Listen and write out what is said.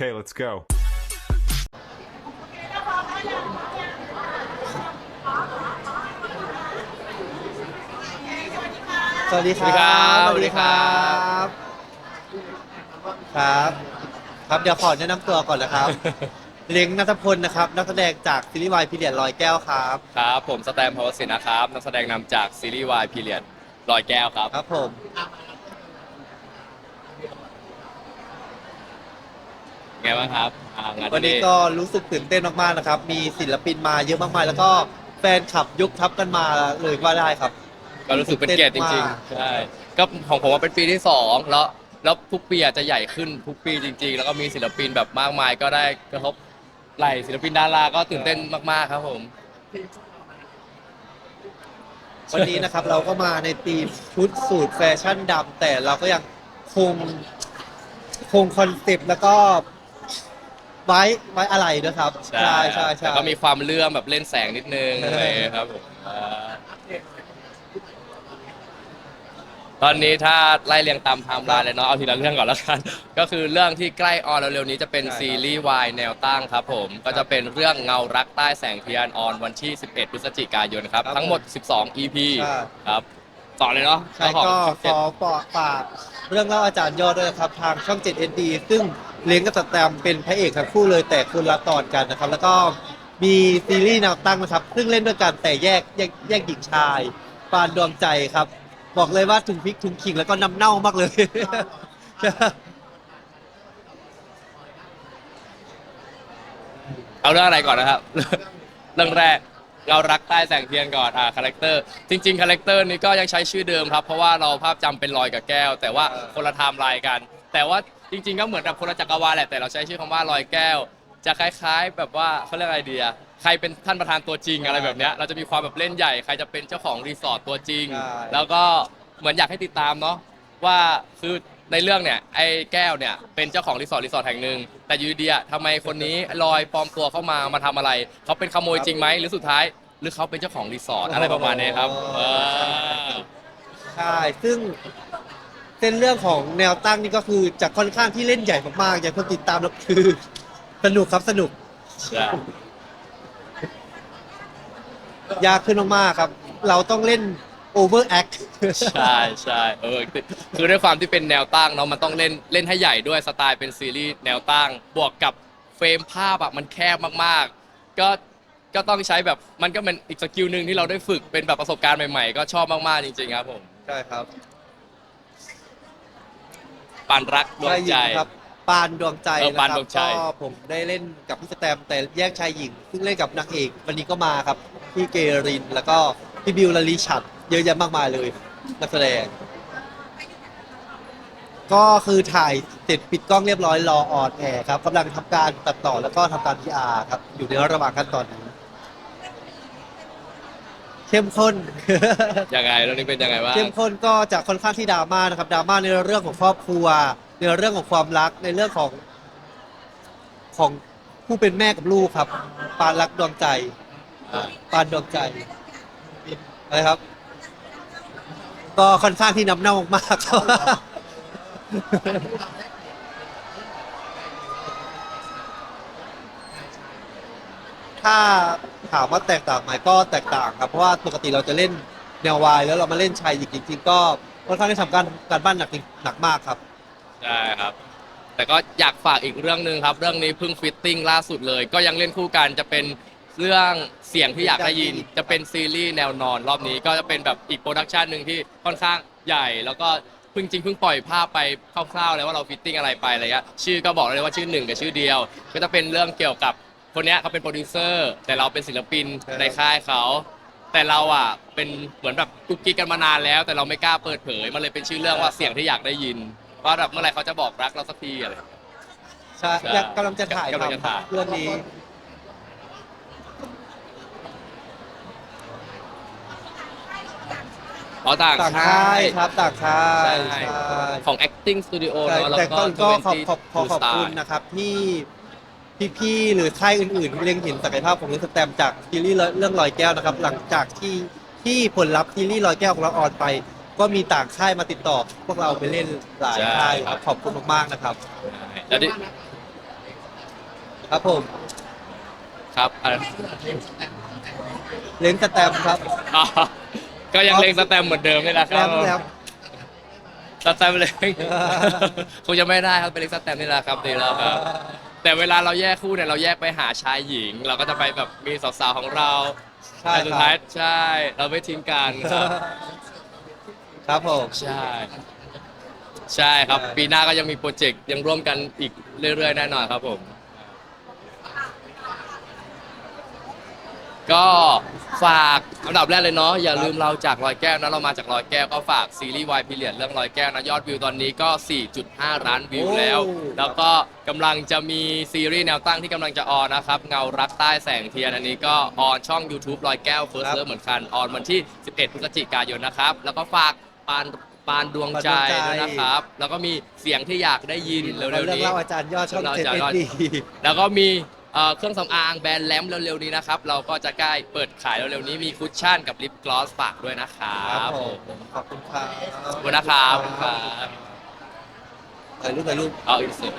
Okay, let's go. สวัสดีครับสวัสดีครับบครับ ครับเดี๋ยวขอแนะนำตัวก่อนนะครับ เล้งนัทพลนะครับ นักแสดงจากซีรีส์วายพีเรียดลอยแก้วครับ ครับ ผมสแตมพาวสินนะครับ นักแสดงนำจากซีรีส์วายพีเรียดลอยแก้วครับ ครับผม ไงบ้างครับอ่างานวันนี้ก็รู้สึกตื่นเต้นมากๆนะครับ มีศิลปินมาเยอะมากๆแล้วก็แฟนคลับยุคทับกันมาเลยว่าได้ครับ ก็รู้สึกเป็นเกียรติจริงมากๆใช่ก็ของผมว่าเป็นปีที่สองแล้วแล้วทุกปีอาจจะใหญ่ขึ้นทุกปีจริง ๆ แล้วก็มีศิลปินแบบมากมาย ก็ได้กระทบไหลศิลปินดาราก็ตื่นเต้นมากๆครับผม วันนี้นะครับเราก็มาในทีมชุดสูทแฟชั่นดำแต่เราก็ยังคงคงคอนเซปต์แล้วก็ ไว้ไว้อะไรนะครับใช่ใช่ใช่แต่ก็มีความเลื่อมแบบเล่นแสงนิดนึงเออออะไรอย่างเงี้ยครับผมอ่าตอนนี้ถ้าไล่เรียงตามไทม์ไลน์เลยเนาะเอาทีละเรื่องก่อนแล้วกัน ก็คือเรื่องที่ใกล้ออนเร็วๆนี้จะเป็นซีรีส์วายแนวตั้งครับผมก็จะเป็นเรื่องเงารักใต้แสงเทียนออนวันที่ 11 พฤศจิกายนครับ ทั้งหมด 12 EP ใช่ครับต่อเลยเนาะใช่เจ้าของก็ช่องขเจ็ดอฝากฝากเรื่องเล่าอาจารย์ยอดด้วยนะครับทางช่อง 7 ND ซึ่ง เลี้ยงกับสแตมเป็นพระเอกทั้งคู่เลยแต่คนละตอนกันนะครับ แล้วก็มีซีรีส์แนวตั้งนะครับ ซึ่งเล่นด้วยกันแต่แยกแยกแยกหญิงชายปานดวงใจครับ บอกเลยว่าถุงพริกถุงขิงแล้วก็น้ำเน่ามากเลย เอาเรื่องอะไรก่อนนะครับ เรื่องแรกเรารักใต้แสงเทียนก่อนอ่าคาแรคเตอร์จริงๆคาแรคเตอร์นี้ก็ยังใช้ชื่อเดิมครับ เพราะว่าเราภาพจำเป็นรอยกับแก้ว แต่ว่าคนละไทม์ไลน์กัน แต่ว่า จริง ๆ ก็เหมือนกับคนละจักรวาลแหละ แต่เราใช้ชื่อคำว่าลอยแก้ว จะคล้ายๆ แบบว่าเขาเรียกอะไรดีอะใครเป็นท่านประธานตัวจริงอะไรแบบเนี้ย เราจะมีความแบบเล่นใหญ่ ใครจะเป็นเจ้าของรีสอร์ทตัวจริง ใช่ แล้วก็เหมือนอยากให้ติดตามเนาะว่าคือในเรื่องเนี่ยไอ้แก้วเนี่ยเป็นเจ้าของรีสอร์ทรีสอร์ทแห่งหนึ่งแต่อยูดีอะทำไมคนนี้ลอยปลอมตัวเข้ามามาทำอะไร เขาเป็นขโมยจริงไหมหรือสุดท้าย หรือเขาเป็นเจ้าของรีสอร์ทอะไรประมาณนี้ครับเออ ใช่ ซึ่ง เส้นเรื่องของแนวตั้งนี่ก็คือจะค่อนข้างที่เล่นใหญ่มากๆ อย่างคนติดตามแล้วคือ สนุกครับสนุก ใช่ยากขึ้นมากๆครับ เราต้องเล่น overact ใช่ใช่เออคือด้วยความที่เป็นแนวตั้งเนาะมันต้องเล่นเล่นให้ใหญ่ด้วยสไตล์เป็นซีรีส์แนวตั้ง บวกกับเฟรมภาพอะมันแคบมากๆ ก็ก็ต้องใช้แบบมันก็เป็นอีกสกิลหนึ่งที่เราได้ฝึกเป็นแบบประสบการณ์ใหม่ๆ ก็ชอบมากๆจริงๆครับผม ใช่ครับ ปานรักดวงชายหใจญิงครับปานดวงใจเออนะปานครัดวงใจก็ผมได้เล่นกับพี่สแตมแต่แยกชายหญิง ซึ่งเล่นกับนางเอกวันนี้ก็มาครับพี่เกรินแล้วก็พี่บิวลลิชัดเยอะแยะมากมายเลยนักแสดง ก็คือถ่ายเสร็จปิดกล้องเรียบร้อยรอออนแอร์ครับกำลังทำการตัดต่อแล้วก็ทำการ PR ครับอยู่ในระหว่างขั้นตอนนี้ เข้มข้น ยังไงเรื่องนี้เป็นยังไงบ้าง เข้มข้นก็จะค่อนข้างที่ดราม่านะครับดราม่าในเรื่องของครอบครัว ในเรื่องของความรักในเรื่องของของผู้เป็นแม่กับลูกครับ ปานรักดวงใจ อ่าปานดวงใจอะไรครับ ก็ค่อนข้างที่น้ำเน่ามากๆครับ ถ้าถามว่าแตกต่างไหมก็แตกต่างครับเพราะว่าปกติเราจะเล่นแนววายแล้วเรามาเล่นชายหญิงจริงๆก็ค่อนข้างที่ทำการการบ้านหนักจริงหนักมากครับใช่ครับ แต่ก็อยากฝากอีกเรื่องหนึ่งครับ เรื่องนี้เพิ่งฟิตติ้งล่าสุดเลย ก็ยังเล่นคู่กันจะเป็นเรื่องเสียงที่อยากได้ยิน จะเป็นซีรีส์แนวนอนรอบนี้ก็จะเป็นแบบอีกโปรดักชันหนึ่งที่ค่อนข้างใหญ่ แล้วก็เพิ่งจริงเพิ่งปล่อยภาพไปคร่าวๆแล้วว่าเราฟิตติ้งอะไรไปอะไรเงี้ยชื่อก็บอกเลยว่าชื่อหนึ่งกับชื่อเดียว ก็จะเป็นเรื่องเกี่ยวกับ คนเนี้ยเขาเป็นโปรดิวเซอร์ แต่เราเป็นศิลปินใช่ในค่ายเขาแต่เราอะเป็นเหมือนแบบกุ๊กกิ๊กกันมานานแล้ว แต่เราไม่กล้าเปิดเผยมันเลยเป็นชื่อเรื่องว่าเสียงที่อยากได้ยินว่าแบบเมื่อไหรเขาจะบอกรักเราสักทีอะไร ใช่ใช่ยังกำลังจะถ่ายกำลังจะถ่าย ทำเรื่องนี้อ๋อต่างต่างค่าค่ายยครับต่างค่ายใช่ใช่ของ acting studio ใช่เนอะแล้วแต่ก็ก็ก็ขอบ20ขอบขอขอบคุณ Style นะครับที่ พี่ๆหรือค่ายอื่นๆที่เล็งเห็นศักยภาพของลิสแตมจากซีรีส์เรื่องลอยแก้วนะครับ หลังจากที่ที่ผลลัพธ์ซีรีส์ลอยแก้วของเราออนไป ก็มีต่างค่ายมาติดต่อ พวกเราไปเล่นหลายใช่ค่ายครับขอบคุณมากๆนะครับ แล้วที่ครับผมครับอะไรเล้งสแตมป์ครับอ๋อก็ยังเล็งสแตมป์เหมือนเดิมนี่แหละคแล้รับ วแล้ว สแตมป์เล็ง คงจะไม่ได้ครับเป็นเล็งสแตมป์นี่แหละครับดีแล้วครับ แต่เวลาเราแยกคู่เนี่ยเราแยกไปหาชายหญิง เราก็จะไปแบบมีสาวๆของเราใช่แต่สุดคท้ารัยบใช่ เราไม่ทิ้งกันครับครับผม ใช่ ใช่ครับ ปีหน้าก็ยังมีโปรเจกต์ยังร่วมกันอีกเรื่อยๆแน่นอนครับผม ก็ฝากอันดับแรกเลยเนาะอย่าลืมเราจากรอยแก้วนะเรามาจากรอยแก้วก็ฝากซีรีส์วายพีเรียดเรื่องรอยแก้วนะยอดวิวตอนนี้ก็ 4.5 ล้านวิวแล้วแล้วก็กำลังจะมีซีรีส์แนวตั้งที่กำลังจะออนนะครับ เงารักใต้แสงเทียนอันนี้ก็ออนช่อง YouTube รอยแก้วเฟิร์สเลิฟเหมือนกันออนวันที่ 11 พฤศจิกายนนะครับ แล้วก็ฝากปานปานดวงใจ ด้วยนะครับ แล้วก็มีเสียงที่อยากได้ยินเร็วๆเรื่องนี้ เล่าอาจารย์ยอดช่องเรื่องเจ็ดเล่าอาเอ็จารย์ยอดดี แล้วก็มี เอ่อเครื่องสำอางแบรนด์แลมเร็วๆนี้นะครับ เราก็จะใกล้เปิดขายเร็วๆนี้มีคุชชั่นกับลิปกลอสฝากด้วยนะครัครับบผมขอบคุณครับขอบคุณนะครับขอบคุณครับถ่ายรูปถ่ายรูปเอาอินเสิร์ต